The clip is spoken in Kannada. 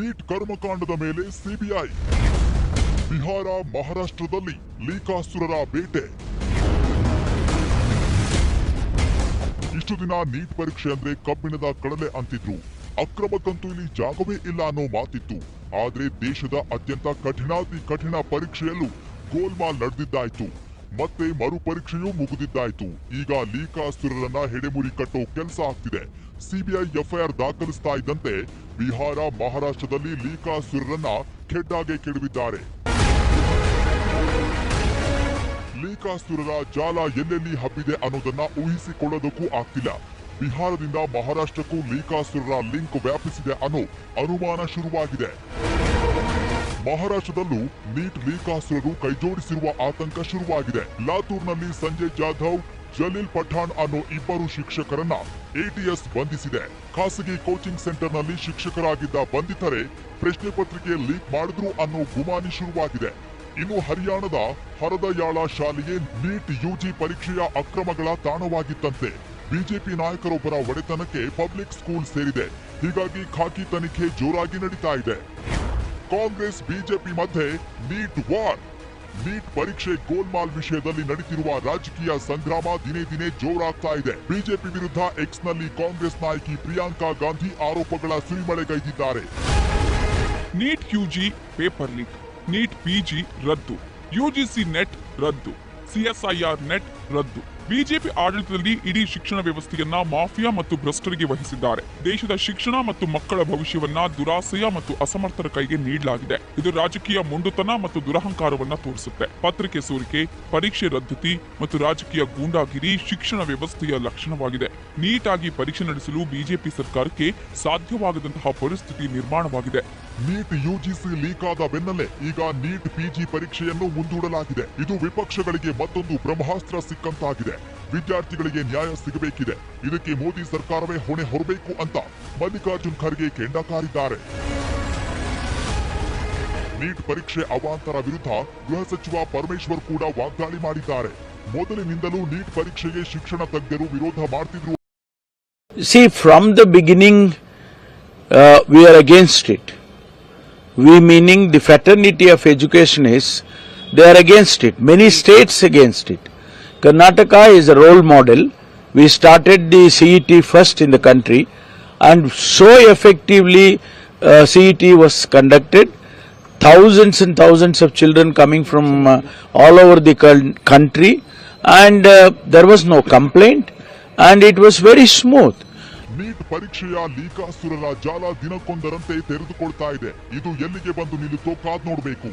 ನೀಟ್ ಕರ್ಮಕಾಂಡದ ಮೇಲೆ ಸಿಬಿಐ. ಬಿಹಾರ, ಮಹಾರಾಷ್ಟ್ರದಲ್ಲಿ ಲೀಕಾಸುರರ ಬೇಟೆ. ಇಷ್ಟು ದಿನ ನೀಟ್ ಪರೀಕ್ಷೆ ಅಂದ್ರೆ ಕಬ್ಬಿಣದ ಕಡಲೆ ಅಂತಿದ್ರು. ಅಕ್ರಮಕ್ಕಂತೂ ಇಲ್ಲಿ ಜಾಗವೇ ಇಲ್ಲ ಅನ್ನೋ ಮಾತಿತ್ತು. ಆದ್ರೆ ದೇಶದ ಅತ್ಯಂತ ಕಠಿಣಾತಿ ಕಠಿಣ ಪರೀಕ್ಷೆಯಲ್ಲೂ ಗೋಲ್ಮಾಲ್ ನಡೆದಿದ್ದಾಯ್ತು. ಮತ್ತೆ ಮರುಪರೀಕ್ಷೆಯೂ ಮುಗಿದಿದ್ದಾಯ್ತು. ಈಗ ಲೀಕಾಸುರರನ್ನ ಹೆಡೆಮುರಿ ಕಟ್ಟೋ ಕೆಲಸ ಆಗ್ತಿದೆ. ಸಿಬಿಐ ಎಫ್ಐಆರ್ ದಾಖಲಿಸ್ತಾ ಇದ್ದಂತೆ ಬಿಹಾರ, ಮಹಾರಾಷ್ಟ್ರದಲ್ಲಿ ಲೀಕಾಸುರರನ್ನ ಖೆಡ್ಡಾಗೆ ಕೆಡವಿದ್ದಾರೆ. ಲೀಕಾಸುರರ ಜಾಲ ಎಲ್ಲೆಲ್ಲಿ ಹಬ್ಬಿದೆ ಅನ್ನೋದನ್ನ ಊಹಿಸಿಕೊಳ್ಳೋದಕ್ಕೂ ಆಗ್ತಿಲ್ಲ. ಬಿಹಾರದಿಂದ ಮಹಾರಾಷ್ಟ್ರಕ್ಕೂ ಲೀಕಾಸುರರ ಲಿಂಕ್ ವ್ಯಾಪಿಸಿದೆ ಅನ್ನೋ ಅನುಮಾನ ಶುರುವಾಗಿದೆ. ಮಹಾರಾಷ್ಟ್ರದಲ್ಲೂ ನೀಟ್ ಲೀಕಾಸುರರು ಕೈಜೋಡಿಸಿರುವ ಆತಂಕ ಶುರುವಾಗಿದೆ. ಲಾತೂರ್ನಲ್ಲಿ ಸಂಜಯ್ ಜಾಧವ್, ಜಲೀಲ್ ಪಠಾಣ್ ಅನ್ನೋ ಇಬ್ಬರು ಶಿಕ್ಷಕರನ್ನ ಎಟಿಎಸ್ ಬಂಧಿಸಿದೆ. ಖಾಸಗಿ ಕೋಚಿಂಗ್ ಸೆಂಟರ್ನಲ್ಲಿ ಶಿಕ್ಷಕರಾಗಿದ್ದ ಬಂಧಿತರೆ ಪ್ರಶ್ನೆ ಪತ್ರಿಕೆ ಲೀಕ್ ಮಾಡಿದ್ರು ಅನ್ನೋ ಗುಮಾನಿ ಶುರುವಾಗಿದೆ. ಇನ್ನು ಹರಿಯಾಣದ ಹರದಯಾಳ ಶಾಲೆಯೇ ನೀಟ್ ಯುಜಿ ಪರೀಕ್ಷೆಯ ಅಕ್ರಮಗಳ ತಾಣವಾಗಿತ್ತಂತೆ. ಬಿಜೆಪಿ ನಾಯಕರೊಬ್ಬರ ಒಡೆತನಕ್ಕೆ ಪಬ್ಲಿಕ್ ಸ್ಕೂಲ್ ಸೇರಿದೆ. ಹೀಗಾಗಿ ಖಾಕಿ ತನಿಖೆ ಜೋರಾಗಿ ನಡೀತಾ ಇದೆ. ಕಾಂಗ್ರೆಸ್, ಬಿಜೆಪಿ ಮಧ್ಯೆ ನೀಟ್ ವಾರ್. ನೀಟ್ ಪರೀಕ್ಷೆ ಗೋಲ್ಮಾಲ್ ವಿಷಯದಲ್ಲಿ ನಡೀತಿರುವ ರಾಜಕೀಯ ಸಂಗ್ರಾಮ ದಿನೇ ದಿನೇ ಜೋರಾಗ್ತಾ ಇದೆ. ಬಿಜೆಪಿ ವಿರುದ್ಧ ಎಕ್ಸ್ನಲ್ಲಿ ಕಾಂಗ್ರೆಸ್ ನಾಯಕಿ ಪ್ರಿಯಾಂಕಾ ಗಾಂಧಿ ಆರೋಪಗಳ ಸುರಿಮಳೆಗೈದಿದ್ದಾರೆ NEET UG paper leak. NEET PG ರದ್ದು. ಯುಜಿಸಿ ನೆಟ್ ರದ್ದು. ಸಿಎಸ್ಐಆರ್ ನೆಟ್ ರದ್ದು. ಬಿಜೆಪಿ ಆಡಳಿತದಲ್ಲಿ ಇಡೀ ಶಿಕ್ಷಣ ವ್ಯವಸ್ಥೆಯನ್ನ ಮಾಫಿಯಾ ಮತ್ತು ಭ್ರಷ್ಟರಿಗೆ ವಹಿಸಿದ್ದಾರೆ. ದೇಶದ ಶಿಕ್ಷಣ ಮತ್ತು ಮಕ್ಕಳ ಭವಿಷ್ಯವನ್ನ ದುರಾಸೆಯ ಮತ್ತು ಅಸಮರ್ಥರ ಕೈಗೆ ನೀಡಲಾಗಿದೆ. ಇದು ರಾಜಕೀಯ ಮುಂಡುತನ ಮತ್ತು ದುರಹಂಕಾರವನ್ನ ತೋರಿಸುತ್ತೆ. ಪತ್ರಿಕೆ ಸೋರಿಕೆ, ಪರೀಕ್ಷೆ ರದ್ದತಿ ಮತ್ತು ರಾಜಕೀಯ ಗೂಂಡಾಗಿರಿ ಶಿಕ್ಷಣ ವ್ಯವಸ್ಥೆಯ ಲಕ್ಷಣವಾಗಿದೆ. ನೀಟಾಗಿ ಪರೀಕ್ಷೆ ನಡೆಸಲು ಬಿಜೆಪಿ ಸರ್ಕಾರಕ್ಕೆ ಸಾಧ್ಯವಾಗದಂತಹ ಪರಿಸ್ಥಿತಿ ನಿರ್ಮಾಣವಾಗಿದೆ. ನೀಟ್ ಯುಜಿಸಿ ಲೀಕ್ ಆದ ಬೆನ್ನಲ್ಲೇ ಈಗ ನೀಟ್ ಪಿಜಿ ಪರೀಕ್ಷೆಯನ್ನು ಮುಂದೂಡಲಾಗಿದೆ. ಇದು ವಿಪಕ್ಷಗಳಿಗೆ ಮತ್ತೊಂದು ಬ್ರಹ್ಮಾಸ್ತ್ರ ಸಿಕ್ಕಂತಾಗಿದೆ. ವಿದ್ಯಾರ್ಥಿಗಳಿಗೆ ನ್ಯಾಯ ಸಿಗಬೇಕಿದೆ ಇದಕ್ಕೆ ಮೋದಿ ಸರ್ಕಾರವೇ ಹೊಣೆ ಹೊರಬೇಕು ಅಂತ ಮಲ್ಲಿಕಾರ್ಜುನ್ ಖರ್ಗೆ ಕೆಂಡಕಾರಿದ್ದಾರೆ ನೀಟ್ ಪರೀಕ್ಷೆ ಅವಾಂತರ ವಿರುದ್ಧ ಗೃಹ ಸಚಿವ ಪರಮೇಶ್ವರ್ ಕೂಡ ವಾಗ್ದಾಳಿ ಮಾಡಿದ್ದಾರೆ ಮೊದಲಿನಿಂದಲೂ ನೀಟ್ ಪರೀಕ್ಷೆಗೆ ಶಿಕ್ಷಣ ತಜ್ಞರು ವಿರೋಧ ಮಾಡ್ತಿದ್ರು see from the beginning we we are against it. We, meaning the fraternity of is they are against it. Many states against it. Karnataka is a role model. We started the CET first in the country, and so effectively uh, CET was conducted. Thousands and thousands of children coming from uh, all over the country, and uh, there was no complaint, and it was very smooth. NEET ಪರೀಕ್ಷೆಯ ಲೀಕಾಸುರರ ಜಾಲ ದಿನಕ್ಕೊಂದರಂತೆ ತೆರೆದುಕೊಳ್ತಾ ಇದೆ ಇದು ಎಲ್ಲಿಗೆ ಬಂದು ನಿಲ್ಲುತ್ತೋ ಕಾದ್ ನೋಡಬೇಕು